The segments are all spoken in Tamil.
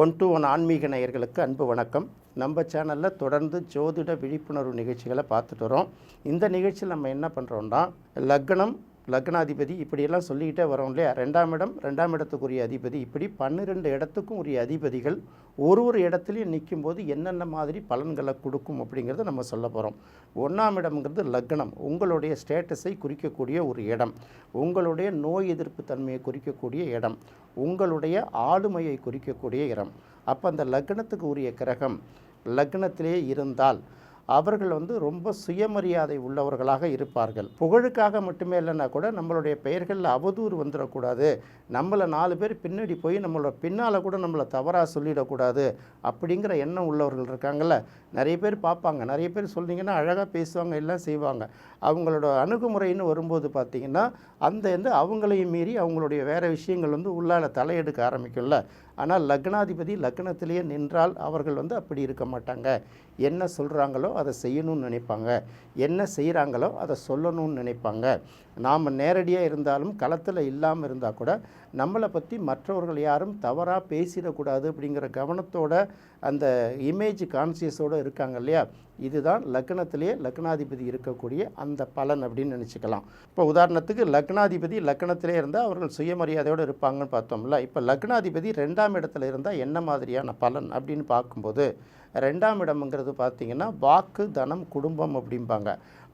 ஒன் டு ஒன் ஆன்மீக நேயர்களுக்கு அன்பு வணக்கம். நம்ம சேனலில் தொடர்ந்து ஜோதிட விழிப்புணர்வு நிகழ்ச்சிகளை பார்த்துட்டு வரோம். இந்த நிகழ்ச்சியில் நம்ம என்ன பண்ணுறோம்னா லக்னம் லக்னாதிபதி இப்படியெல்லாம் சொல்லிக்கிட்டே வரோம் இல்லையா? ரெண்டாம் இடம் ரெண்டாம் இடத்துக்குரிய அதிபதி. இப்படி பன்னிரெண்டு இடத்துக்கும் உரிய அதிபதிகள் ஒரு ஒரு இடத்துலையும் நிற்கும்போது என்னென்ன மாதிரி பலன்களை கொடுக்கும் அப்படிங்கிறத நம்ம சொல்ல போகிறோம் ஒன்றாம் இடம்ங்கிறது லக்னம். உங்களுடைய ஸ்டேட்டஸை குறிக்கக்கூடிய ஒரு இடம். உங்களுடைய நோய் எதிர்ப்பு தன்மையை குறிக்கக்கூடிய இடம். உங்களுடைய ஆளுமையை குறிக்கக்கூடிய இடம். அப்போ அந்த லக்னத்துக்கு உரிய கிரகம் லக்னத்திலே இருந்தால் அவர்கள் வந்து ரொம்ப சுயமரியாதை உள்ளவர்களாக இருப்பார்கள். புகழுக்காக மட்டுமே இல்லைன்னா கூட நம்மளுடைய பெயர்களில் அவதூறு வந்துடக்கூடாது. நம்மளை நாலு பேர் பின்னாடி போய் நம்மளோட பின்னால் கூட நம்மளை தவறாக சொல்லிடக்கூடாது அப்படிங்கிற எண்ணம் உள்ளவர்கள் இருக்காங்கல்ல. நிறைய பேர் பார்ப்பாங்க. நிறைய பேர் சொன்னீங்கன்னா அழகாக பேசுவாங்க எல்லாம் செய்வாங்க. அவங்களோட அணுகுமுறைன்னு வரும்போது பார்த்திங்கன்னா அந்த வந்து அவங்களையும் மீறி அவங்களுடைய வேறு விஷயங்கள் வந்து உள்ளால தலையெடுக்க ஆரம்பிக்கும்ல. ஆனால் லக்னாதிபதி லக்னத்திலேயே நின்றால் அவர்கள் வந்து அப்படி இருக்க மாட்டாங்க. என்ன சொல்கிறாங்களோ அதை செய்யணும்னு நினைப்பாங்க. என்ன செய்கிறாங்களோ அதை சொல்லணும்னு நினைப்பாங்க. நாம் நேரடியாக இருந்தாலும் களத்தில் இல்லாமல் இருந்தால் கூட நம்மளை பற்றி மற்றவர்கள் யாரும் தவறாக பேசிடக்கூடாது அப்படிங்கிற கவனத்தோட அந்த இமேஜ் கான்சியஸோடு இருக்காங்க இல்லையா? இதுதான் லக்னத்திலேயே லக்னாதிபதி இருக்கக்கூடிய அந்த பலன் அப்படின்னு நினச்சிக்கலாம். இப்போ உதாரணத்துக்கு லக்னாதிபதி லக்னத்திலே இருந்தால் அவர்கள் சுயமரியாதையோடு இருப்பாங்கன்னு பார்த்தோம்ல. இப்போ லக்னாதிபதி ரெண்டாம் இடத்துல இருந்தால் என்ன மாதிரியான பலன் அப்படின்னு பார்க்கும்போது ரெண்டாம் இடம்ங்கிறது பார்த்திங்கன்னா வாக்கு தனம் குடும்பம் அப்படிம்பாங்க.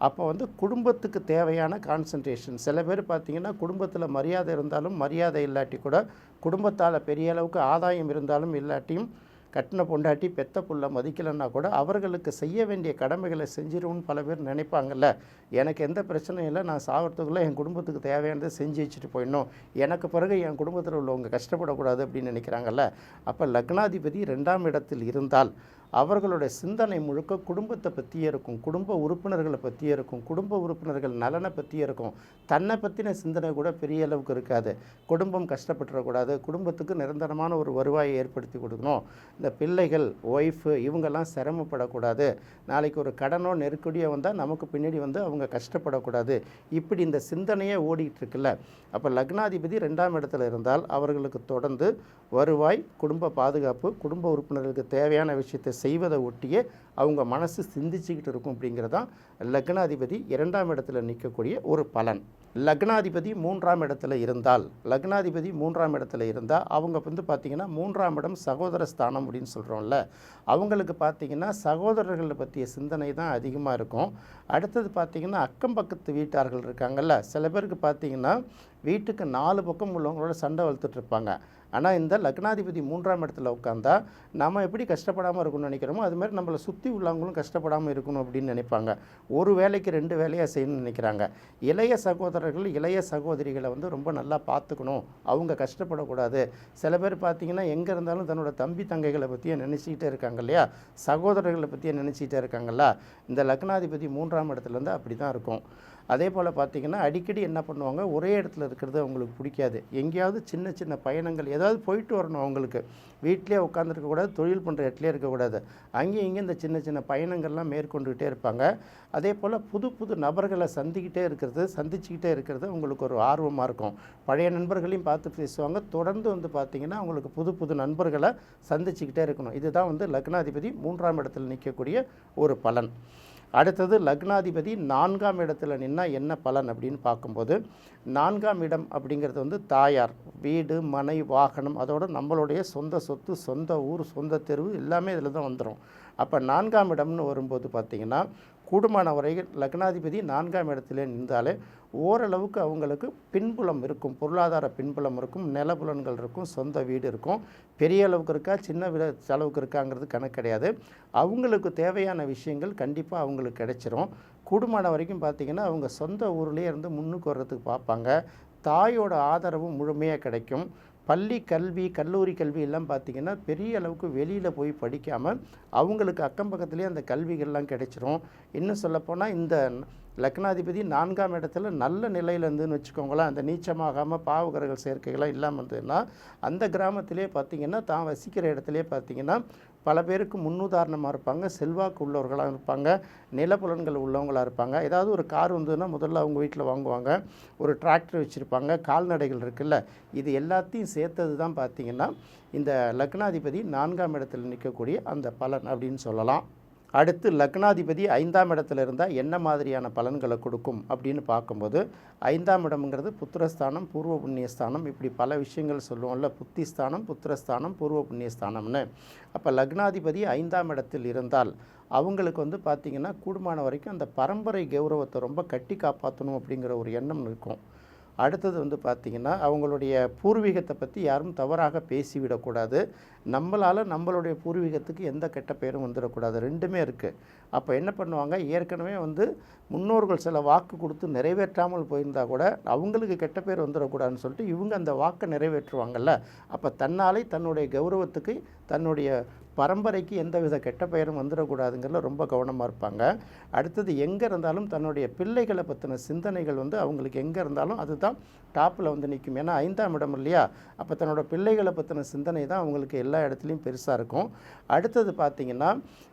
அப்போ வந்து குடும்பத்துக்கு தேவையான கான்சன்ட்ரேஷன் சில பேர் பார்த்திங்கன்னா குடும்பத்தில் மரியாதை இருந்தாலும் மரியாதை இல்லாட்டி கூட குடும்பத்தால் பெரிய அளவுக்கு ஆதாயம் இருந்தாலும் இல்லாட்டியும் கட்டின பொண்டாட்டி பெத்த புள்ள மதிக்கலைன்னா கூட அவர்களுக்கு செய்ய வேண்டிய கடமைகளை செஞ்சிருவோம்னு பல பேர் நினைப்பாங்கல்ல. எனக்கு எந்த பிரச்சனையும் இல்லை. நான் சாகிறதுக்குள்ளே என் குடும்பத்துக்கு தேவையானதை செஞ்சு வச்சுட்டு போயிடணும். எனக்கு பிறகு என் குடும்பத்தில் உள்ளவங்க கஷ்டப்படக்கூடாது அப்படின்னு நினைக்கிறாங்கல்ல. அப்போ லக்னாதிபதி ரெண்டாம் இடத்தில் இருந்தால் அவர்களுடைய சிந்தனை முழுக்க குடும்பத்தை பற்றியே இருக்கும் குடும்ப உறுப்பினர்களை பற்றியே இருக்கும் குடும்ப உறுப்பினர்கள் நலனை பற்றியே இருக்கும். தன்னை பற்றின சிந்தனை கூட பெரிய அளவுக்கு இருக்காது. குடும்பம் கஷ்டப்பட்டுறக்கூடாது. குடும்பத்துக்கு நிரந்தரமான ஒரு வருவாயை ஏற்படுத்தி கொடுக்கணும். இந்த பிள்ளைகள் ஒய்ஃபு இவங்கெல்லாம் சிரமப்படக்கூடாது. நாளைக்கு ஒரு கடனோ நெருக்கடியோ வந்தால் நமக்கு பின்னாடி வந்து அவங்க கஷ்டப்படக்கூடாது. இப்படி இந்த சிந்தனையே ஓடிட்டு இருக்குல்ல. அப்போ லக்னாதிபதி ரெண்டாம் இடத்துல இருந்தால் அவர்களுக்கு தொடர்ந்து வருவாய் குடும்ப பாதுகாப்பு குடும்ப உறுப்பினர்களுக்கு தேவையான விஷயத்தை செய்வதை ஒட்டியே அவங்க மனசு சிந்திச்சுக்கிட்டு இருக்கும் அப்படிங்கிறதான் லக்னாதிபதி இரண்டாம் இடத்துல நிற்கக்கூடிய ஒரு பலன். லக்னாதிபதி மூன்றாம் இடத்துல இருந்தால் லக்னாதிபதி மூன்றாம் இடத்துல இருந்தால் அவங்க வந்து பார்த்திங்கன்னா மூன்றாம் இடம் சகோதர ஸ்தானம் அப்படின்னு சொல்கிறோம்ல அவங்களுக்கு பார்த்திங்கன்னா சகோதரர்களை பற்றிய சிந்தனை தான் அதிகமாக இருக்கும். அடுத்தது பார்த்திங்கன்னா அக்கம் பக்கத்து வீட்டார்கள் இருக்காங்கல்ல. சில பேருக்கு பார்த்திங்கன்னா வீட்டுக்கு நாலு பக்கம் உள்ளவங்களோட சண்டை வளர்த்துட்ருப்பாங்க ஆனால் இந்த லக்னாதிபதி மூன்றாம் இடத்துல உட்காந்தா நம்ம எப்படி கஷ்டப்படாமல் இருக்கணும்னு நினைக்கிறோமோ அது மாதிரி நம்மளை சுற்றி உள்ளவங்களும் கஷ்டப்படாமல் இருக்கணும் அப்படின்னு நினைப்பாங்க. ஒரு வேலைக்கு ரெண்டு வேலையாக செய்யணும்னு நினைக்கிறாங்க. இளைய சகோதரர்கள் இளைய சகோதரிகளை வந்து ரொம்ப நல்லா பார்த்துக்கணும். அவங்க கஷ்டப்படக்கூடாது. சில பேர் பார்த்தீங்கன்னா எங்கே இருந்தாலும் தன்னோட தம்பி தங்கைகளை பற்றியே நினச்சிக்கிட்டே இருக்காங்க இல்லையா? சகோதரர்களை பற்றியே நினச்சிக்கிட்டே இருக்காங்கல்ல? இந்த லக்னாதிபதி மூன்றாம் இடத்துலேருந்து அப்படி தான் இருக்கும். அதே போல் பார்த்திங்கன்னா அடிக்கடி என்ன பண்ணுவாங்க ஒரே இடத்துல இருக்கிறது அவங்களுக்கு பிடிக்காது. எங்கேயாவது சின்ன சின்ன பயணங்கள் ஏதாவது போயிட்டு வரணும் அவங்களுக்கு. வீட்டிலே உட்காந்துருக்கக்கூடாது தொழில் பண்ணுற இடத்துலேயே இருக்கக்கூடாது அங்கேயும் இங்கேயும் இந்த சின்ன சின்ன பயணங்கள்லாம் மேற்கொண்டுகிட்டே இருப்பாங்க. அதே போல் புது புது நபர்களை சந்திக்கிட்டே இருக்கிறது சந்திச்சுக்கிட்டே இருக்கிறது அவங்களுக்கு ஒரு ஆர்வமாக இருக்கும். பழைய நண்பர்களையும் பார்த்து பேசுவாங்க. தொடர்ந்து வந்து பார்த்திங்கன்னா அவங்களுக்கு புது புது நண்பர்களை சந்திச்சுக்கிட்டே இருக்கணும். இதுதான் வந்து லக்னாதிபதி மூன்றாம் இடத்தில் நிற்கக்கூடிய ஒரு பலன். அடுத்தது லக்னாதிபதி நான்காம் இடத்துல நின்னால் என்ன பலன் அப்படின்னு பார்க்கும்போது நான்காம் இடம் அப்படிங்கிறது வந்து தாயார் வீடு மனை வாகனம் அதோடு நம்மளுடைய சொந்த சொத்து சொந்த ஊர் சொந்த தெருவு எல்லாமே இதில் தான் வந்துடும் அப்போ நான்காம் இடம்னு வரும்போது பார்த்திங்கன்னா கூடுமான வரையில் லக்னாதிபதி நான்காம் இடத்துல நின்றாலே ஓரளவுக்கு அவங்களுக்கு பின்புலம் இருக்கும் பொருளாதார பின்புலம் இருக்கும் நிலபுலன்கள் இருக்கும் சொந்த வீடு இருக்கும். பெரிய அளவுக்கு இருக்கா சின்ன விட அளவுக்கு இருக்காங்கிறது கணக்கு கிடையாது. அவங்களுக்கு தேவையான விஷயங்கள் கண்டிப்பாக அவங்களுக்கு கிடைச்சிரும். கூடுமான வரைக்கும் பார்த்திங்கன்னா அவங்க சொந்த ஊர்லேயே இருந்து முன்னுக்கு வர்றதுக்கு பார்ப்பாங்க. தாயோட ஆதரவும் முழுமையாக கிடைக்கும். பள்ளி கல்வி கல்லூரி கல்வி எல்லாம் பார்த்திங்கன்னா பெரிய அளவுக்கு வெளியில் போய் படிக்காமல் அவங்களுக்கு அக்கம் பக்கத்துலேயே அந்த கல்விகள்லாம் கிடைச்சிரும். இன்னும் சொல்லப்போனால் இந்த லக்னாதிபதி நான்காம் இடத்துல நல்ல நிலையில் இருந்துன்னு வச்சுக்கோங்களேன். அந்த நீச்சமாகாமல் பாவகரங்கள் சேர்க்கைகள்லாம் இல்லாமல் இருந்ததுன்னா அந்த கிராமத்திலே பார்த்தீங்கன்னா தான் வசிக்கிற இடத்துலே பார்த்தீங்கன்னா பல பேருக்கு முன்னுதாரணமாக இருப்பாங்க செல்வாக்கு உள்ளவர்களாக இருப்பாங்க நிலப்புலன்கள் உள்ளவங்களாக இருப்பாங்க. ஏதாவது ஒரு கார் வந்ததுன்னா முதல்ல அவங்க வீட்டில் வாங்குவாங்க. ஒரு டிராக்டர் வச்சுருப்பாங்க கால்நடைகள் இருக்குல்ல இது எல்லாத்தையும் சேர்த்தது தான் பார்த்தீங்கன்னா இந்த லக்னாதிபதி நான்காம் இடத்தில் நிற்கக்கூடிய அந்த பலன் அப்படின்னு சொல்லலாம். அடுத்து லக்னாதிபதி ஐந்தாம் இடத்துல இருந்தால் என்ன மாதிரியான பலன்களை கொடுக்கும் அப்படின்னு பார்க்கும்போது ஐந்தாம் இடம்ங்கிறது புத்திரஸ்தானம் பூர்வ புண்ணியஸ்தானம் இப்படி பல விஷயங்கள் சொல்லுவோம்ல புத்திஸ்தானம் புத்திரஸ்தானம் பூர்வ புண்ணியஸ்தானம்னு. அப்போ லக்னாதிபதி ஐந்தாம் இடத்தில் இருந்தால் அவங்களுக்கு வந்து பார்த்திங்கன்னா கூடுமான வரைக்கும் அந்த பரம்பரை கௌரவத்தை ரொம்ப கட்டி காப்பாற்றணும் அப்படிங்கிற ஒரு எண்ணம் இருக்கும். அடுத்தது வந்து பார்த்திங்கன்னா அவங்களுடைய பூர்வீகத்தை பற்றி யாரும் தவறாக பேசிவிடக்கூடாது. நம்மளால் நம்மளுடைய பூர்வீகத்துக்கு எந்த கெட்ட பேரும் வந்துடக்கூடாது. ரெண்டுமே இருக்குது அப்போ என்ன பண்ணுவாங்க? ஏற்கனவே வந்து முன்னோர்கள் சில வாக்கு கொடுத்து நிறைவேற்றாமல் போயிருந்தா கூட அவங்களுக்கு கெட்ட பேர் வந்துடக்கூடாதுன்னு சொல்லிட்டு இவங்க அந்த வாக்கை நிறைவேற்றுவாங்கல்ல. அப்போ தன்னாலே தன்னுடைய கௌரவத்துக்கு தன்னுடைய பரம்பரைக்கு எந்தவித கெட்ட பெயரும் வந்துடக்கூடாதுங்கிறதுல ரொம்ப கவனமாக இருப்பாங்க. அடுத்தது எங்கே இருந்தாலும் தன்னுடைய பிள்ளைகளை பற்றின சிந்தனைகள் வந்து அவங்களுக்கு எங்கே இருந்தாலும் அதுதான் டாப்பில் வந்து நிற்கும். ஏன்னா ஐந்தாம் இடம் இல்லையா? அப்போ தன்னோட பிள்ளைகளை பற்றின சிந்தனை தான் அவங்களுக்கு எல்லா இடத்துலையும் பெருசாக இருக்கும். அடுத்தது பார்த்திங்கன்னா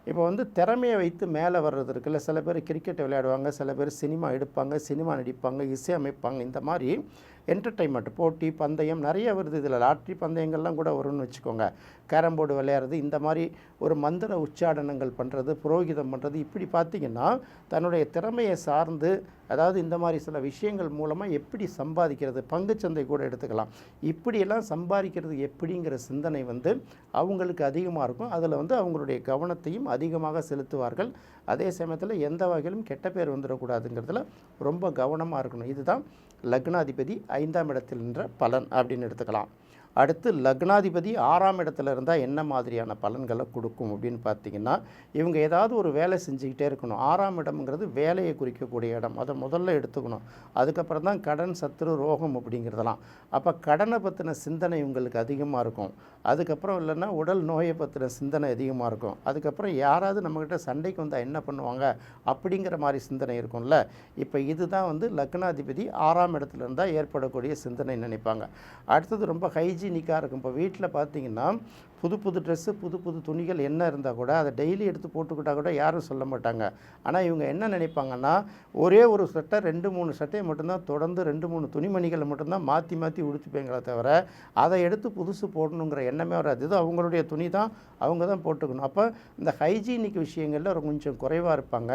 இப்போ வந்து திறமையை வைத்து மேலே வர்றது இருக்குல்ல. சில பேர் கிரிக்கெட் விளையாடுவாங்க சில பேர் சினிமா எடுப்பாங்க சினிமா நடிப்பாங்க இசை அமைப்பாங்க இந்த மாதிரி என்டர்டைன்மெண்ட் போட்டி பந்தயம் நிறைய வருது இதில். லாட்ரி பந்தயங்கள்லாம் கூட வரும்னு வச்சுக்கோங்க. கேரம் போர்டு விளையாடுறது இந்த மாதிரி ஒரு மந்திர உச்சாடனங்கள் பண்ணுறது புரோகிதம் பண்ணுறது இப்படி பார்த்திங்கன்னா தன்னுடைய திறமையை சார்ந்து அதாவது இந்த மாதிரி சில விஷயங்கள் மூலமாக எப்படி சம்பாதிக்கிறது பங்குச்சந்தை கூட எடுத்துக்கலாம். இப்படியெல்லாம் சம்பாதிக்கிறது எப்படிங்கிற சிந்தனை வந்து அவங்களுக்கு அதிகமாக இருக்கும். அதில் வந்து அவங்களுடைய கவனத்தையும் அதிகமாக செலுத்துவார்கள். அதே சமயத்தில் எந்த வகையிலும் கெட்ட பேர் வந்துடக்கூடாதுங்கிறதுல ரொம்ப கவனமாக இருக்கணும். இதுதான் லக்னாதிபதி ஐந்தாம் இடத்தில் நின்ற பலன் அப்படின்னு எடுத்துக்கலாம். அடுத்து லக்னாதிபதி ஆறாம் இடத்துல இருந்தால் என்ன மாதிரியான பலன்களை கொடுக்கும் அப்படின்னு பார்த்தீங்கன்னா இவங்க ஏதாவது ஒரு வேலை செஞ்சுக்கிட்டே இருக்கணும். ஆறாம் இடம்ங்கிறது வேலையை குறிக்கக்கூடிய இடம். அதை முதல்ல எடுத்துக்கணும். அதுக்கப்புறம் தான் கடன் சத்துரு ரோகம் அப்படிங்கிறதெல்லாம். அப்போ கடனை பற்றின சிந்தனை இவங்களுக்கு அதிகமாக இருக்கும். அதுக்கப்புறம் இல்லைன்னா உடல் நோயை பற்றின சிந்தனை அதிகமாக இருக்கும். அதுக்கப்புறம் யாராவது நம்மக்கிட்ட சண்டைக்கு வந்தால் என்ன பண்ணுவாங்க அப்படிங்கிற மாதிரி சிந்தனை இருக்கும்ல. இப்போ இதுதான் வந்து லக்னாதிபதி ஆறாம் இடத்துல இருந்தால் ஏற்படக்கூடிய சிந்தனை நினைப்பாங்க. அடுத்தது ரொம்ப ஹைஜி ஹைஜீனிக்காக இருக்கும். இப்போ வீட்டில் பார்த்தீங்கன்னா புது புது ட்ரெஸ்ஸு புது புது துணிகள் என்ன இருந்தால் கூட அதை டெய்லி எடுத்து போட்டுக்கிட்டால் கூட யாரும் சொல்ல மாட்டாங்க. ஆனால் இவங்க என்ன நினைப்பாங்கன்னா ஒரே ஒரு சட்டை ரெண்டு மூணு சட்டையை மட்டும்தான் தொடர்ந்து ரெண்டு மூணு துணிமணிகளை மட்டும்தான் மாற்றி மாற்றி உடுத்துப்பீங்களே தவிர அதை எடுத்து புதுசு போடணுங்கிற எண்ணமே வராது. இது அவங்களுடைய துணி தான் அவங்க தான் போட்டுக்கணும். அப்போ இந்த ஹைஜீனிக் விஷயங்களில் ஒரு கொஞ்சம் குறைவாக இருப்பாங்க.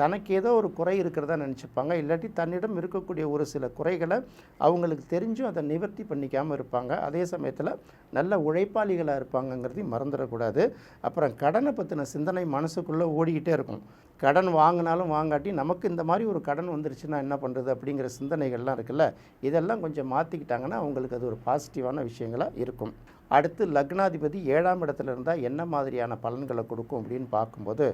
தனக்கு ஏதோ ஒரு குறை இருக்கிறதா நினச்சிப்பாங்க. இல்லாட்டி தன்னிடம் இருக்கக்கூடிய ஒரு சில குறைகளை அவங்களுக்கு தெரிஞ்சும் அதை நிவர்த்தி பண்ணிக்காமல் இருப்பாங்க. அதே சமயத்தில் நல்ல உழைப்பாளிகளாக இருப்பாங்க. இருப்பாங்கங்கிறதையும் மறந்துடக்கூடாது. அப்புறம் கடனை பற்றின சிந்தனை மனசுக்குள்ளே ஓடிக்கிட்டே இருக்கும். கடன் வாங்கினாலும் வாங்காட்டி நமக்கு இந்த மாதிரி ஒரு கடன் வந்துருச்சுன்னா என்ன பண்ணுறது அப்படிங்கிற சிந்தனைகள்லாம் இருக்குல்ல? இதெல்லாம் கொஞ்சம் மாற்றிக்கிட்டாங்கன்னா அவங்களுக்கு அது ஒரு பாசிட்டிவான விஷயங்களாக இருக்கும். அடுத்து லக்னாதிபதி ஏழாம் இடத்துல இருந்தால் என்ன மாதிரியான பலன்களை கொடுக்கும் அப்படின்னு பார்க்கும்போது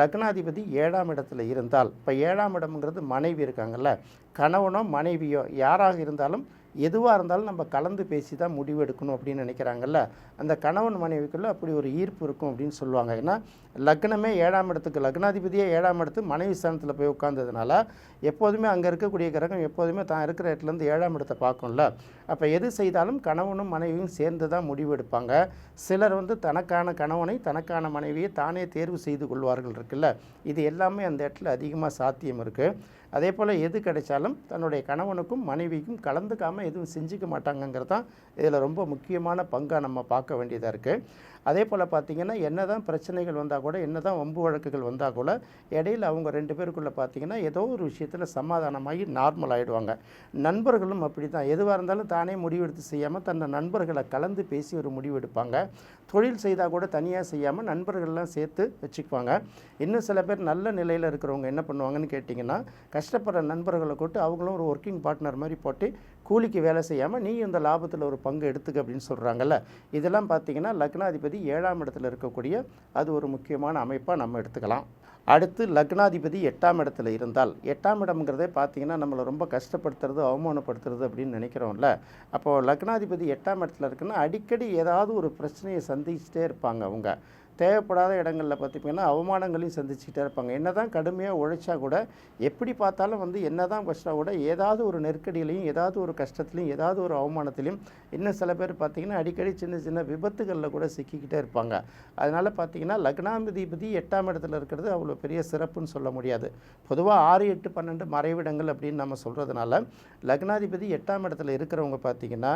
லக்னாதிபதி ஏழாம் இடத்துல இருந்தால் இப்போ ஏழாம் இடம்ங்கிறது மனைவி இருக்காங்கல்ல? கணவனோ மனைவியோ யாராக இருந்தாலும் எதுவாக இருந்தாலும் நம்ம கலந்து பேசி தான் முடிவு எடுக்கணும் அப்படின்னு நினைக்கிறாங்கல்ல? அந்த கணவன் மனைவிக்குள்ளே அப்படி ஒரு ஈர்ப்பு இருக்கும் அப்படின்னு சொல்லுவாங்க. ஏன்னா லக்னமே ஏழாம் இடத்துக்கு லக்னாதிபதியே ஏழாம் இடத்து மனைவி ஸ்தானத்தில் போய் உட்காந்ததுனால எப்போதுமே அங்கே இருக்கக்கூடிய கிரகம் எப்போதுமே தான் இருக்கிற இடத்துலேருந்து ஏழாம் இடத்தை பார்க்கும்ல. அப்போ எது செய்தாலும் கணவனும் மனைவியும் சேர்ந்து தான் முடிவு எடுப்பாங்க. சிலர் வந்து தனக்கான கணவனை தனக்கான மனைவியை தானே தேர்வு செய்து கொள்வார்கள் இருக்குல்ல. இது எல்லாமே அந்த இடத்துல அதிகமாக சாத்தியம் இருக்குது அதே போல் எது கிடைச்சாலும் தன்னுடைய கணவனுக்கும் மனைவிக்கும் கலந்துக்காமல் எதுவும் செஞ்சுக்க மாட்டாங்கங்கிறது தான் இதில் ரொம்ப முக்கியமான பங்காக நம்ம பார்க்க வேண்டியதாக இருக்குது அதே போல் பார்த்திங்கன்னா என்ன தான் பிரச்சனைகள் வந்தால் கூட என்ன தான் வம்பு வழக்குகள் வந்தால் கூட இடையில அவங்க ரெண்டு பேருக்குள்ளே பார்த்திங்கன்னா ஏதோ ஒரு விஷயத்தில் சமாதானமாகி நார்மல் ஆகிடுவாங்க நண்பர்களும் அப்படி தான் எதுவாக இருந்தாலும் தானே முடிவெடுத்து செய்யாமல் தன்னை நண்பர்களை கலந்து பேசி ஒரு முடிவு எடுப்பாங்க. தொழில் செய்தால் கூட தனியாக செய்யாமல் நண்பர்கள்லாம் சேர்த்து வச்சுக்குவாங்க. இன்னும் சில பேர் நல்ல நிலையில் இருக்கிறவங்க என்ன பண்ணுவாங்கன்னு கேட்டிங்கன்னா கஷ்டப்படுற நண்பர்களை கூட்டு அவங்களும் ஒரு ஒர்க்கிங் பார்ட்னர் மாதிரி போட்டு கூலிக்கு வேலை செய்யாமல் நீ இந்த லாபத்தில் ஒரு பங்கு எடுத்துக்க அப்படின்னு சொல்கிறாங்கல்ல இதெல்லாம் பார்த்தீங்கன்னா லக்னாதிபதி ஏழாம் இடத்துல இருக்கக்கூடிய அது ஒரு முக்கியமான அமைப்பாக நம்ம எடுத்துக்கலாம். அடுத்து லக்னாதிபதி எட்டாம் இடத்துல இருந்தால். எட்டாம் இடம்ங்கிறதே பார்த்தீங்கன்னா நம்மளை ரொம்ப கஷ்டப்படுத்துறது அவமானப்படுத்துறது அப்படின்னு நினைக்கிறோம்ல. அப்போது லக்னாதிபதி எட்டாம் இடத்துல இருக்குன்னா அடிக்கடி ஏதாவது ஒரு பிரச்சனையை சந்திச்சுட்டே இருப்பாங்க அவங்க. தேவைப்படாத இடங்களில் பார்த்திங்கன்னா அவமானங்களையும் சந்திச்சுக்கிட்டே இருப்பாங்க. என்ன தான் கடுமையாக உழைச்சா கூட எப்படி பார்த்தாலும் வந்து என்ன தான் கஷ்டம் கூட ஏதாவது ஒரு நெருக்கடியிலையும் ஏதாவது ஒரு கஷ்டத்துலையும் ஏதாவது ஒரு அவமானத்திலையும் இன்னும் சில பேர் பார்த்திங்கன்னா அடிக்கடி சின்ன சின்ன விபத்துகளில் கூட சிக்கிக்கிட்டே இருப்பாங்க. அதனால் பார்த்திங்கன்னா லக்னாதிபதி எட்டாம் இடத்துல இருக்கிறது அவ்வளோ பெரிய சிறப்புன்னு சொல்ல முடியாது. பொதுவாக ஆறு எட்டு பன்னெண்டு மறைவிடங்கள் அப்படின்னு நம்ம சொல்கிறதுனால லக்னாதிபதி எட்டாம் இடத்துல இருக்கிறவங்க பார்த்திங்கன்னா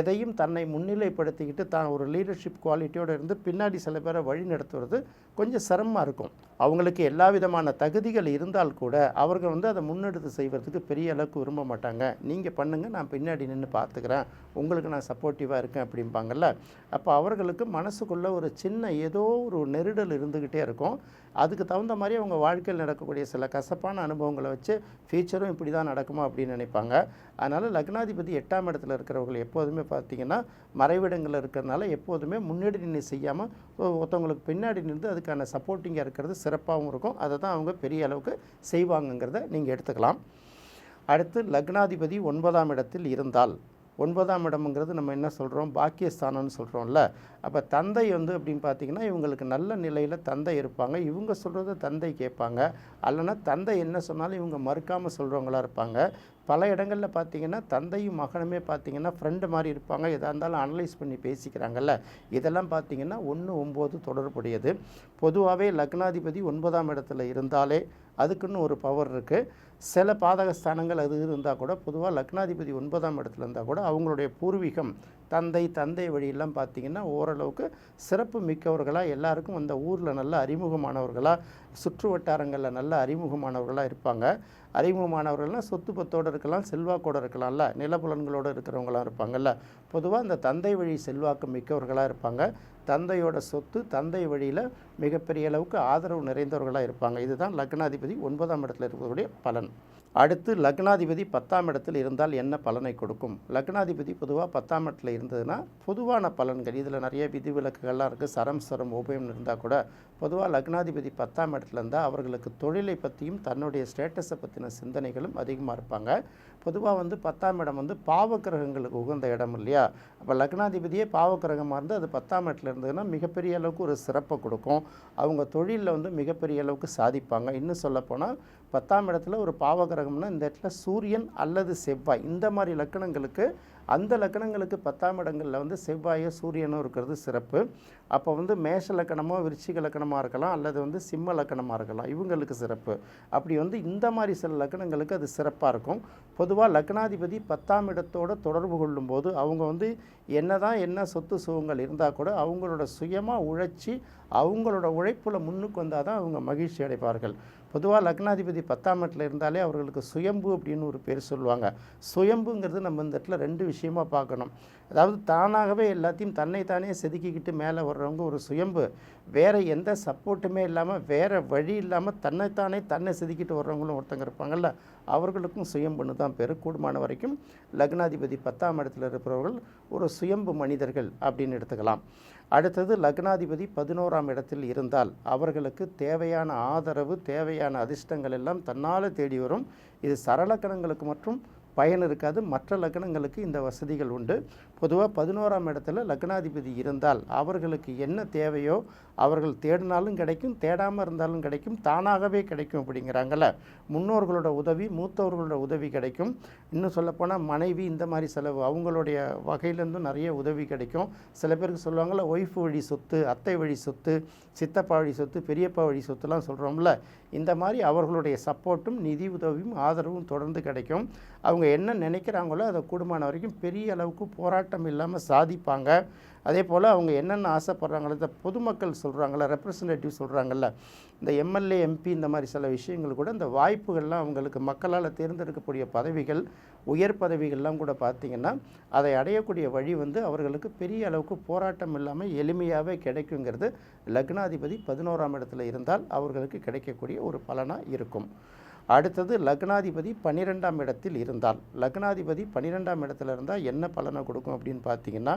எதையும் தன்னை முன்னிலைப்படுத்திக்கிட்டு தான் ஒரு லீடர்ஷிப் குவாலிட்டியோடு இருந்து பின்னாடி சில பேரை வழி நடத்துவது கொஞ்சம் சிரமமாக இருக்கும். அவங்களுக்கு எல்லா விதமான தகுதிகள் இருந்தால் கூட அவர்கள் வந்து அதை முன்னெடுத்து செய்வதற்கு பெரிய அளவுக்கு விரும்ப மாட்டாங்க. நீங்கள் பண்ணுங்கள் நான் பின்னாடி நின்று பார்த்துக்கிறேன் உங்களுக்கு நான் சப்போர்ட்டிவாக இருக்கேன் அப்படிம்பாங்கல்ல? அப்போ அவர்களுக்கு மனசுக்குள்ளே ஒரு சின்ன ஏதோ ஒரு நெருடல் இருந்துக்கிட்டே இருக்கும். அதுக்கு தகுந்த மாதிரி அவங்க வாழ்க்கையில் நடக்கக்கூடிய சில கசப்பான அனுபவங்களை வச்சு ஃபியூச்சரும் இப்படி தான் நடக்குமா அப்படின்னு நினைப்பாங்க. அதனால் லக்னாதிபதி எட்டாம் இடத்துல இருக்கிறவர்கள் எப்போதுமே பார்த்தீங்கன்னா மறைவிடங்களில் இருக்கிறனால எப்போதுமே முன்னாடி நின்று செய்யாமல் ஒருத்தவங்களுக்கு பின்னாடி நின்று அதுக்கான சப்போர்ட்டிங்காக இருக்கிறது சிறப்பாகவும் இருக்கும். அதை தான் அவங்க பெரிய அளவுக்கு செய்வாங்கங்கிறத நீங்கள் எடுத்துக்கலாம். அடுத்து லக்னாதிபதி ஒன்பதாம் இடத்தில் இருந்தால். ஒன்பதாம் இடம்ங்கிறது நம்ம என்ன சொல்கிறோம் பாக்கியஸ்தானம்னு சொல்கிறோம்ல அப்போ தந்தை வந்து அப்படின்னு பார்த்தீங்கன்னா இவங்களுக்கு நல்ல நிலையில் தந்தை இருப்பாங்க. இவங்க சொல்கிறத தந்தை கேட்பாங்க. அல்லனா தந்தை என்ன சொன்னாலும் இவங்க மறுக்காமல் சொல்கிறவங்களா இருப்பாங்க. பல இடங்களில் பார்த்தீங்கன்னா தந்தையும் மகனுமே பார்த்தீங்கன்னா ஃப்ரெண்டு மாதிரி இருப்பாங்க. எதாக இருந்தாலும் அனலைஸ் பண்ணி பேசிக்கிறாங்கல்ல. இதெல்லாம் பார்த்தீங்கன்னா ஒன்று ஒம்பது தொடர்புடையது. பொதுவாகவே லக்னாதிபதி ஒன்பதாம் இடத்துல இருந்தாலே அதுக்குன்னு ஒரு பவர் இருக்குது சில பாதக ஸ்தானங்கள் அது இருந்தால் கூட பொதுவாக லக்னாதிபதி ஒன்பதாம் இடத்துல இருந்தால் கூட அவங்களுடைய பூர்வீகம் தந்தை தந்தை வழியெல்லாம் பார்த்தீங்கன்னா ஓரளவுக்கு சிறப்பு மிக்கவர்களாக எல்லாருக்கும் அந்த ஊரில் நல்ல அறிமுகமானவர்களாக சுற்று வட்டாரங்களில் நல்ல அறிமுகமானவர்களாக இருப்பாங்க. அறிமுகமானவர்கள்லாம் சொத்து பத்தோடு இருக்கலாம் செல்வாக்கோடு இருக்கலாம்ல. நிலப்புலன்களோடு இருக்கிறவங்களாம் இருப்பாங்கல்ல. பொதுவாக அந்த தந்தை வழி செல்வாக்கு மிக்கவர்களாக இருப்பாங்க. தந்தையோட சொத்து தந்தை வழியில் மிகப்பெரிய அளவுக்கு ஆதரவு நிறைந்தவர்களாக இருப்பாங்க. இதுதான் லக்னாதிபதி ஒன்பதாம் இடத்துல இருக்கக்கூடிய பலன். அடுத்து லக்னாதிபதி பத்தாம் இடத்தில் இருந்தால் என்ன பலனை கொடுக்கும்? லக்னாதிபதி பொதுவாக பத்தாம் இடத்துல இருந்ததுன்னா பொதுவான பலன்கள். இதில் நிறைய விதிவிலக்குகள்லாம் இருக்குது சரம் சரம் உபயம் இருந்தால் கூட பொதுவாக லக்னாதிபதி பத்தாம் இடத்துல இருந்தால் அவர்களுக்கு தொழிலை பற்றியும் தன்னுடைய ஸ்டேட்டஸை பற்றின சிந்தனைகளும் அதிகமாக இருப்பாங்க. பொதுவாக வந்து பத்தாம் இடம் வந்து பாவக்கிரகங்களுக்கு உகந்த இடம் இல்லையா? அப்போ லக்னாதிபதியே பாவக்கிரகமாக இருந்து அது பத்தாம் இடத்துல இருந்ததுன்னா மிகப்பெரிய அளவுக்கு ஒரு சிறப்பை கொடுக்கும். அவங்க தொழிலில் வந்து மிகப்பெரிய அளவுக்கு சாதிப்பாங்க. இன்னும் சொல்லப்போனால் பத்தாம் இடத்துல ஒரு பாவகிரகம்னா இந்த இடத்துல சூரியன் அல்லது செவ்வாய் இந்த மாதிரி லக்கணங்களுக்கு அந்த லக்கணங்களுக்கு பத்தாம் இடங்களில் வந்து செவ்வாயோ சூரியனோ இருக்கிறது சிறப்பு. அப்போ வந்து மேஷ லக்கணமோ விருச்சிக லக்கணமாக இருக்கலாம் அல்லது வந்து சிம்ம லக்கணமாக இருக்கலாம். இவங்களுக்கு சிறப்பு. அப்படி வந்து இந்த மாதிரி சில லக்கணங்களுக்கு அது சிறப்பாக இருக்கும். பொதுவாக லக்னாதிபதி பத்தாம் இடத்தோட தொடர்பு கொள்ளும்போது அவங்க வந்து என்ன தான் என்ன சொத்து சுகங்கள் இருந்தால் கூட அவங்களோட சுயமாக உழைச்சி அவங்களோட உழைப்பில் முன்னுக்கு வந்தால் தான் அவங்க மகிழ்ச்சி அடைப்பார்கள் பொதுவாக லக்னாதிபதி பத்தாம் இடத்துல இருந்தாலே அவர்களுக்கு சுயம்பு அப்படின்னு ஒரு பேர் சொல்லுவாங்க. சுயம்புங்கிறது நம்ம இந்த இடத்துல ரெண்டு விஷயமா பார்க்கணும். அதாவது தானாகவே எல்லாத்தையும் தன்னைத்தானே செதுக்கிக்கிட்டு மேலே வர்றவங்க ஒரு சுயம்பு. வேறு எந்த சப்போர்ட்டுமே இல்லாமல் வேறு வழி இல்லாமல் தன்னைத்தானே தன்னை செதுக்கிட்டு வர்றவங்களும் ஒருத்தங்க இருப்பாங்கல்ல அவர்களுக்கும் சுயம்புன்னு தான் பேர். கூடுமான வரைக்கும் லக்னாதிபதி பத்தாம் இடத்துல இருப்பவர்கள் ஒரு சுயம்பு மனிதர்கள் அப்படின்னு எடுத்துக்கலாம். அடுத்தது லக்னாதிபதி பதினோராம் இடத்தில் இருந்தால் அவர்களுக்கு தேவையான ஆதரவு தேவையான அதிர்ஷ்டங்கள் எல்லாம் தன்னால் தேடி வரும். இது சரலக்கணங்களுக்கு மற்றும் பயன் இருக்காது. மற்ற லக்னங்களுக்கு இந்த வசதிகள் உண்டு. பொதுவாக பதினோராம் இடத்துல லக்னாதிபதி இருந்தால் அவர்களுக்கு என்ன தேவையோ அவர்கள் தேடினாலும் கிடைக்கும் தேடாமல் இருந்தாலும் கிடைக்கும் தானாகவே கிடைக்கும் அப்படிங்கிறாங்கல்ல. முன்னோர்களோட உதவி மூத்தவர்களோட உதவி கிடைக்கும். இன்னும் சொல்லப்போனால் மனைவி இந்த மாதிரி செலவு அவங்களுடைய வகையிலேருந்தும் நிறைய உதவி கிடைக்கும். சில பேருக்கு சொல்லுவாங்கள்ல ஒய்ஃப் வழி சொத்து அத்தை வழி சொத்து சித்தப்பா வழி சொத்து பெரியப்பா வழி சொத்துலாம் சொல்கிறோம்ல இந்த மாதிரி அவர்களுடைய சப்போர்ட்டும் நிதி உதவியும் ஆதரவும் தொடர்ந்து கிடைக்கும். அவங்க என்ன நினைக்கிறாங்களோ அதை கூடுமான வரைக்கும் பெரிய அளவுக்கு போராட்டம் இல்லாமல் சாதிப்பாங்க. அதே போல் அவங்க என்னென்ன ஆசைப்படுறாங்களோ இந்த பொதுமக்கள் சொல்கிறாங்கள ரெப்ரசன்டேட்டிவ் சொல்கிறாங்கல்ல இந்த எம்எல்ஏ எம்பி இந்த மாதிரி சில விஷயங்கள் கூட இந்த வாய்ப்புகள்லாம் அவங்களுக்கு மக்களால் தேர்ந்தெடுக்கக்கூடிய பதவிகள் உயர் பதவிகள்லாம் கூட பார்த்திங்கன்னா அதை அடையக்கூடிய வழி வந்து அவர்களுக்கு பெரிய அளவுக்கு போராட்டம் இல்லாமல் எளிமையாகவே கிடைக்குங்கிறது லக்னாதிபதி பதினோராம் இடத்துல இருந்தால் அவர்களுக்கு கிடைக்கக்கூடிய ஒரு பலனாக இருக்கும். அடுத்தது லக்னாதிபதி பன்னிரெண்டாம் இடத்தில் இருந்தால். லக்னாதிபதி பன்னிரெண்டாம் இடத்துல இருந்தால் என்ன பலனை கொடுக்கும் அப்படின்னு பார்த்தீங்கன்னா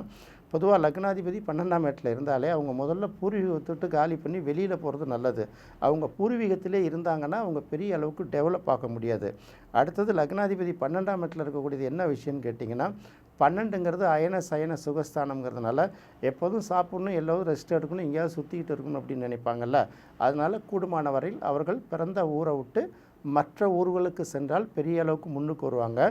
பொதுவாக லக்னாதிபதி பன்னெண்டாம் இடத்துல இருந்தாலே அவங்க முதல்ல பூர்வீகத்தை விட்டு காலி பண்ணி வெளியில் போகிறது நல்லது. அவங்க பூர்வீகத்திலே இருந்தாங்கன்னா அவங்க பெரிய அளவுக்கு டெவலப் ஆக முடியாது. அடுத்தது லக்னாதிபதி பன்னெண்டாம் இடத்துல இருக்கக்கூடியது என்ன விஷயம்னு கேட்டிங்கன்னா பன்னெண்டுங்கிறது அயன சயன சுகஸ்தானங்கிறதுனால எப்போதும் சாப்பிடணும் எல்லோரும் ரெஸ்ட் எடுக்கணும் எங்கேயாவது சுற்றிக்கிட்டு இருக்கணும் அப்படின்னு நினைப்பாங்கல்ல. அதனால் கூடுமான வரையில் அவர்கள் பிறந்த ஊரை விட்டு மற்ற ஊர்களுக்கு சென்றால் பெரிய அளவுக்கு முன்னுக்கு வருவாங்க.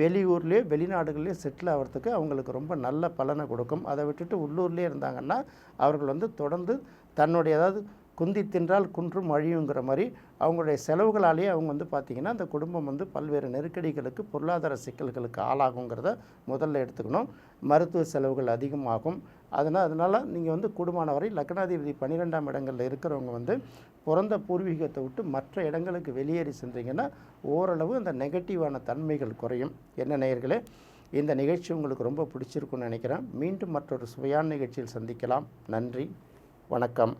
வெளியூர்லேயே வெளிநாடுகள்லேயே செட்டில் ஆகிறதுக்கு அவங்களுக்கு ரொம்ப நல்ல பலனை கொடுக்கும். அதை விட்டுட்டு உள்ளூர்லேயே இருந்தாங்கன்னா அவர்கள் வந்து தொடர்ந்து தன்னுடைய அதாவது குந்தி தின்றால் குன்றும் அழியுங்கிற மாதிரி அவங்களுடைய செலவுகளாலேயே அவங்க வந்து பார்த்திங்கன்னா அந்த குடும்பம் வந்து பல்வேறு நெருக்கடிகளுக்கு பொருளாதார சிக்கல்களுக்கு ஆளாகுங்கிறத முதல்ல எடுத்துக்கணும். மருத்துவ செலவுகள் அதிகமாகும். அதனால் அதனால் நீங்கள் வந்து கூடுமான வரை லக்னாதிபதி பன்னிரெண்டாம் இடங்களில் இருக்கிறவங்க வந்து பிறந்த பூர்வீகத்தை விட்டு மற்ற இடங்களுக்கு வெளியேறி சென்றீங்கன்னா ஓரளவு அந்த நெகட்டிவான தன்மைகள் குறையும். என்ன நேயர்களே இந்த நிகழ்ச்சி உங்களுக்கு ரொம்ப பிடிச்சிருக்குன்னு நினைக்கிறேன். மீண்டும் மற்றொரு சுவையான நிகழ்ச்சியில் சந்திக்கலாம். நன்றி. வணக்கம்.